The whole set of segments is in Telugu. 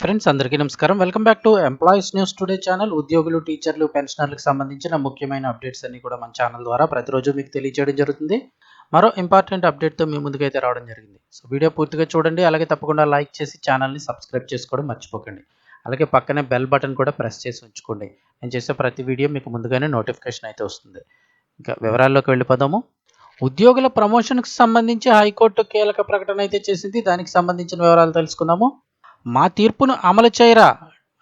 ఫ్రెండ్స్ అందరికీ నమస్కారం. Welcome back to employees news today channel ఉద్యోగులు టీచర్లు పెన్షనర్లకు సంబంధించిన ముఖ్యమైన అప్డేట్స్ అన్ని కూడా మన ఛానల్ ద్వారా ప్రతిరోజు మీకు తెలియజేయడం జరుగుతుంది. మరో ఇంపార్టెంట్ అప్డేట్తో మీ ముందుకైతే రావడం జరిగింది. సో వీడియో పూర్తిగా చూడండి. అలాగే తప్పకుండా లైక్ చేసి ఛానల్ని సబ్స్క్రైబ్ చేసుకోవడం మర్చిపోకండి. అలాగే పక్కనే బెల్ బటన్ కూడా ప్రెస్ చేసి ఉంచుకోండి. నేను చేసే ప్రతి వీడియో మీకు ముందుగానే నోటిఫికేషన్ అయితే వస్తుంది. ఇంకా వివరాల్లోకి వెళ్ళిపోదాము. ఉద్యోగుల ప్రమోషన్కి సంబంధించి హైకోర్టు కీలక ప్రకటన అయితే చేసింది. దానికి సంబంధించిన వివరాలు తెలుసుకుందాము. మా తీర్పును అమలు చేయరా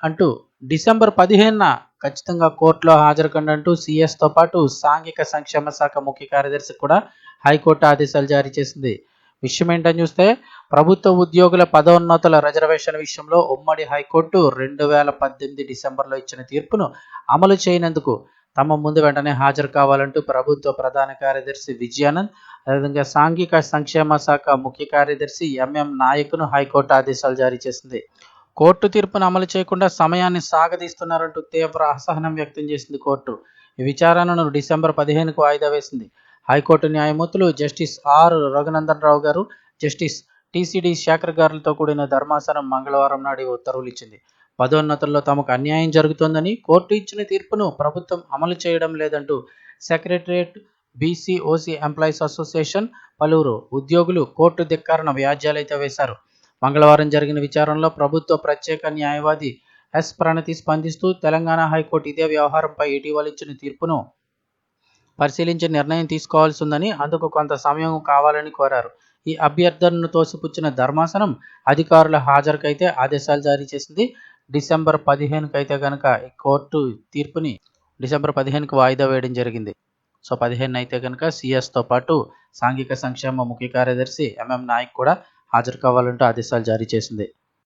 అంటూ డిసెంబర్ పదిహేనున ఖచ్చితంగా కోర్టులో హాజరు కండి అంటూ సిఎస్తో పాటు సాంఘిక సంక్షేమ శాఖ ముఖ్య కార్యదర్శి కూడా హైకోర్టు ఆదేశాలు జారీ చేసింది. విషయం ఏంటని చూస్తే ప్రభుత్వ ఉద్యోగుల పదోన్నతుల రిజర్వేషన్ విషయంలో ఉమ్మడి హైకోర్టు రెండు వేల పద్దెనిమిది డిసెంబర్లో ఇచ్చిన తీర్పును అమలు చేయనందుకు తమ ముందు వెంటనే హాజరు కావాలంటూ ప్రభుత్వ ప్రధాన కార్యదర్శి విజయానంద్ అదేవిధంగా సాంఘిక సంక్షేమ శాఖ ముఖ్య కార్యదర్శి ఎంఎం నాయక్ను హైకోర్టు ఆదేశాలు జారీ చేసింది. కోర్టు తీర్పును అమలు చేయకుండా సమయాన్ని సాగదీస్తున్నారంటూ తీవ్ర అసహనం వ్యక్తం చేసింది కోర్టు. ఈ విచారణను డిసెంబర్ పదిహేనుకు వాయిదా వేసింది. హైకోర్టు న్యాయమూర్తులు జస్టిస్ ఆర్ రఘునందన్ రావు గారు జస్టిస్ టీసీడీ శేఖర్ గారులతో కూడిన ధర్మాసనం మంగళవారం నాడు ఉత్తర్వులు ఇచ్చింది. పదోన్నతుల్లో తమకు అన్యాయం జరుగుతోందని కోర్టు ఇచ్చిన తీర్పును ప్రభుత్వం అమలు చేయడం లేదంటూ secretariat BC OC employees association పలువురు ఉద్యోగులు కోర్టు ధిక్కారణ వ్యాజ్యాలైతే వేశారు. మంగళవారం జరిగిన విచారణలో ప్రభుత్వ ప్రత్యేక న్యాయవాది ఎస్ ప్రణతి స్పందిస్తూ తెలంగాణ హైకోర్టు ఇదే వ్యవహారంపై ఇటీవల ఇచ్చిన తీర్పును పరిశీలించి నిర్ణయం తీసుకోవాల్సి ఉందని అందుకు కొంత సమయం కావాలని కోరారు. ఈ అభ్యర్థనను తోసిపుచ్చిన ధర్మాసనం అధికారుల హాజరుకైతే ఆదేశాలు జారీ చేసింది. డిసెంబర్ పదిహేనుకి అయితే కనుక ఈ కోర్టు తీర్పుని డిసెంబర్ పదిహేనుకి వాయిదా వేయడం జరిగింది. సో పదిహేను అయితే కనుక సిఎస్తో పాటు సాంఘిక సంక్షేమ ముఖ్య కార్యదర్శి ఎంఎం నాయక్ కూడా హాజరు కావాలంటూ ఆదేశాలు జారీ చేసింది.